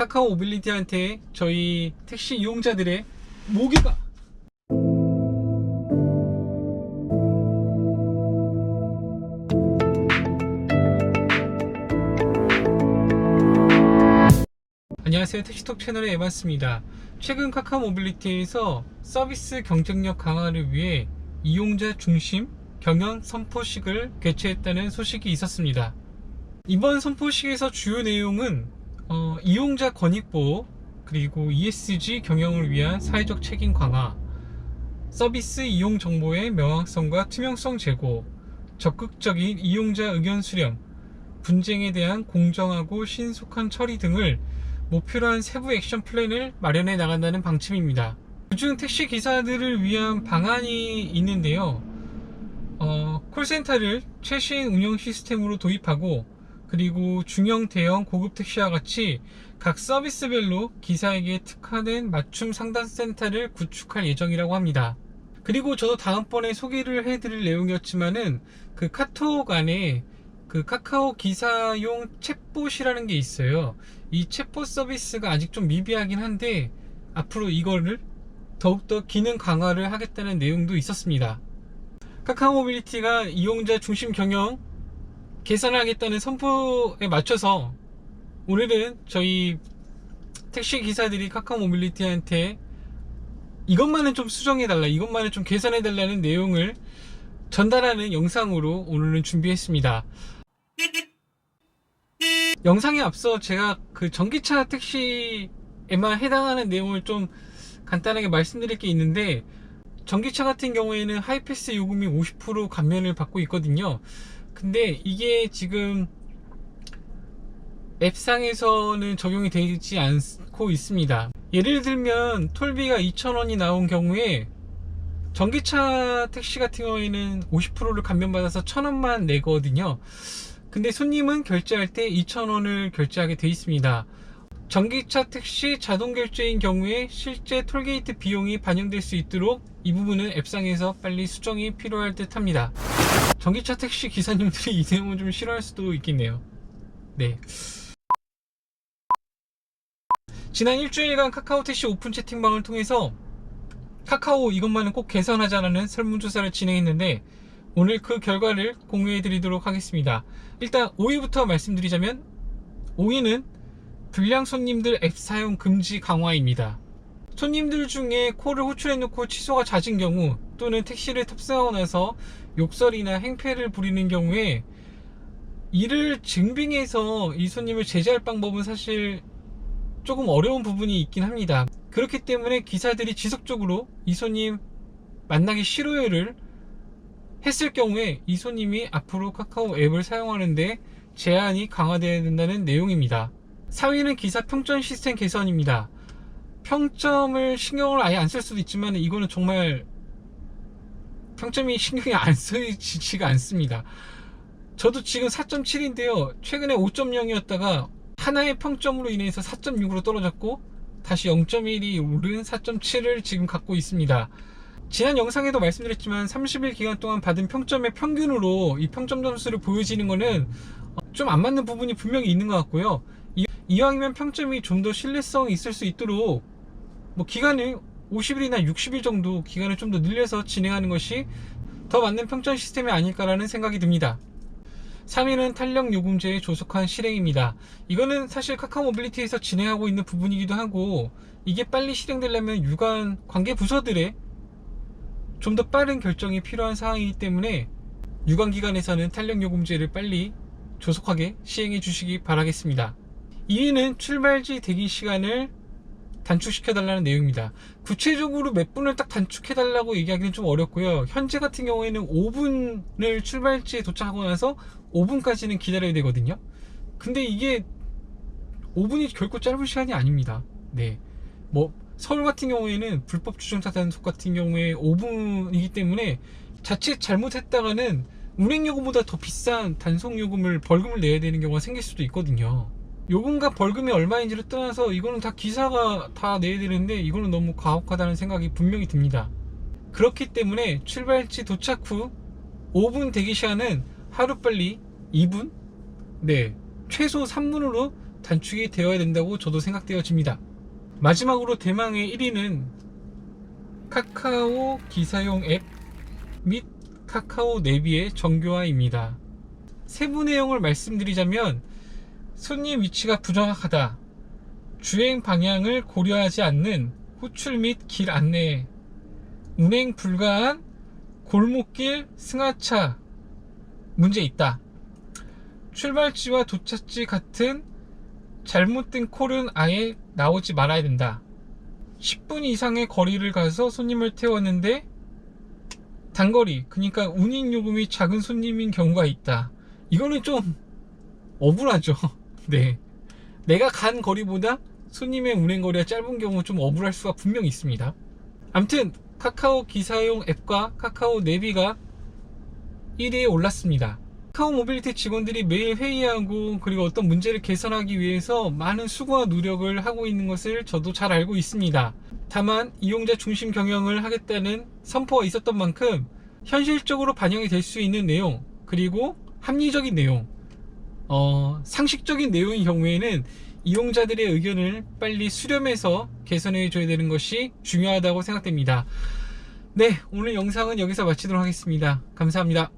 카카오 모빌리티한테 저희 택시 이용자들의 모기가. 안녕하세요. 택시톡 채널의 에반스입니다. 최근 카카오 모빌리티에서 서비스 경쟁력 강화를 위해 이용자 중심 경영 선포식을 개최했다는 소식이 있었습니다. 이번 선포식에서 주요 내용은 어, 이용자 권익 보호 그리고 ESG 경영을 위한 사회적 책임 강화 서비스 이용 정보의 명확성과 투명성 제고 적극적인 이용자 의견 수렴 분쟁에 대한 공정하고 신속한 처리 등을 목표로 한 세부 액션 플랜을 마련해 나간다는 방침입니다. 그중 택시 기사들을 위한 방안이 있는데요. 어, 콜센터를 최신 운영 시스템으로 도입하고 그리고 중형, 대형, 고급 택시와 같이 각 서비스별로 기사에게 특화된 맞춤 상담 센터를 구축할 예정이라고 합니다. 그리고 저도 다음번에 소개를 해드릴 내용이었지만은 그 카톡 안에 그 카카오 기사용 챗봇이라는 게 있어요. 이 챗봇 서비스가 아직 좀 미비하긴 한데 앞으로 이거를 더욱더 기능 강화를 하겠다는 내용도 있었습니다. 카카오 모빌리티가 이용자 중심 경영 개선하겠다는 선포에 맞춰서 오늘은 저희 택시 기사들이 카카오 모빌리티한테 이것만은 좀 수정해달라, 이것만은 좀 개선해달라는 내용을 전달하는 영상으로 오늘은 준비했습니다. 영상에 앞서 제가 그 전기차 택시에만 해당하는 내용을 좀 간단하게 말씀드릴 게 있는데 전기차 같은 경우에는 하이패스 요금이 50% 감면을 받고 있거든요. 근데 이게 지금 앱상에서는 적용이 되지 않고 있습니다. 예를 들면 톨비가 2,000원이 나온 경우에 전기차 택시 같은 경우에는 50%를 감면받아서 1,000원만 내거든요. 근데 손님은 결제할 때 2,000원을 결제하게 돼 있습니다. 전기차 택시 자동 결제인 경우에 실제 톨게이트 비용이 반영될 수 있도록 이 부분은 앱상에서 빨리 수정이 필요할 듯 합니다. 전기차 택시 기사님들이 이 내용을 좀 싫어할 수도 있겠네요. 네. 지난 일주일간 카카오 택시 오픈 채팅방을 통해서 카카오 이것만은 꼭 개선하자라는 설문조사를 진행했는데 오늘 그 결과를 공유해 드리도록 하겠습니다. 일단 5위부터 말씀드리자면 5위는 불량 손님들 앱 사용 금지 강화입니다. 손님들 중에 콜을 호출해 놓고 취소가 잦은 경우 또는 택시를 탑승하고 나서 욕설이나 행패를 부리는 경우에 이를 증빙해서 이 손님을 제재할 방법은 사실 조금 어려운 부분이 있긴 합니다. 그렇기 때문에 기사들이 지속적으로 이 손님 만나기 싫어요를 했을 경우에 이 손님이 앞으로 카카오 앱을 사용하는데 제한이 강화되어야 된다는 내용입니다. 4위는 기사 평점 시스템 개선입니다. 평점을 신경을 아예 안 쓸 수도 있지만 이거는 정말 평점이 신경이 안 쓰이지가 않습니다. 저도 지금 4.7인데요. 최근에 5.0이었다가 하나의 평점으로 인해서 4.6으로 떨어졌고 다시 0.1이 오른 4.7을 지금 갖고 있습니다. 지난 영상에도 말씀드렸지만 30일 기간 동안 받은 평점의 평균으로 이 평점 점수를 보여지는 거는 좀안 맞는 부분이 분명히 있는 것 같고요. 이- 이왕이면 평점이 좀 더 신뢰성이 있을 수 있도록 뭐 기간을 50일이나 60일 정도 기간을 좀 더 늘려서 진행하는 것이 더 맞는 평점 시스템이 아닐까라는 생각이 듭니다. 3위는 탄력 요금제의 조속한 실행입니다. 이거는 사실 카카오 모빌리티에서 진행하고 있는 부분이기도 하고 이게 빨리 실행되려면 유관 관계 부서들의 좀 더 빠른 결정이 필요한 상황이기 때문에 유관 기관에서는 탄력 요금제를 빨리 조속하게 시행해 주시기 바라겠습니다. 2위는 출발지 대기 시간을 단축시켜 달라는 내용입니다. 구체적으로 몇 분을 딱 단축해 달라고 얘기하기는 좀 어렵고요. 현재 같은 경우에는 5분을 출발지에 도착하고 나서 5분까지는 기다려야 되거든요. 근데 이게 5분이 결코 짧은 시간이 아닙니다. 네. 뭐 서울 같은 경우에는 불법 주정차 단속 같은 경우에 5분이기 때문에 자칫 잘못했다가는 운행요금보다 더 비싼 단속요금을 벌금을 내야 되는 경우가 생길 수도 있거든요. 요금과 벌금이 얼마인지를 떠나서 이거는 다 기사가 다 내야 되는데 이거는 너무 가혹하다는 생각이 분명히 듭니다. 그렇기 때문에 출발지 도착 후 5분 대기 시간은 하루빨리 2분? 네. 최소 3분으로 단축이 되어야 된다고 저도 생각되어집니다. 마지막으로 대망의 1위는 카카오 기사용 앱 및 카카오 내비의 정교화입니다. 세부 내용을 말씀드리자면 손님 위치가 부정확하다. 주행 방향을 고려하지 않는 호출 및 길 안내, 운행 불가한 골목길 승하차 문제 있다. 출발지와 도착지 같은 잘못된 콜은 아예 나오지 말아야 된다. 10분 이상의 거리를 가서 손님을 태웠는데 단거리, 그러니까 운임 요금이 작은 손님인 경우가 있다. 이거는 좀 억울하죠. 네. 내가 간 거리보다 손님의 운행 거리가 짧은 경우 좀 억울할 수가 분명히 있습니다. 암튼 카카오 기사용 앱과 카카오 내비가 1위에 올랐습니다. 카카오 모빌리티 직원들이 매일 회의하고 그리고 어떤 문제를 개선하기 위해서 많은 수고와 노력을 하고 있는 것을 저도 잘 알고 있습니다. 다만 이용자 중심 경영을 하겠다는 선포가 있었던 만큼 현실적으로 반영이 될 수 있는 내용 그리고 합리적인 내용 어, 상식적인 내용인 경우에는 이용자들의 의견을 빨리 수렴해서 개선해 줘야 되는 것이 중요하다고 생각됩니다. 네, 오늘 영상은 여기서 마치도록 하겠습니다. 감사합니다.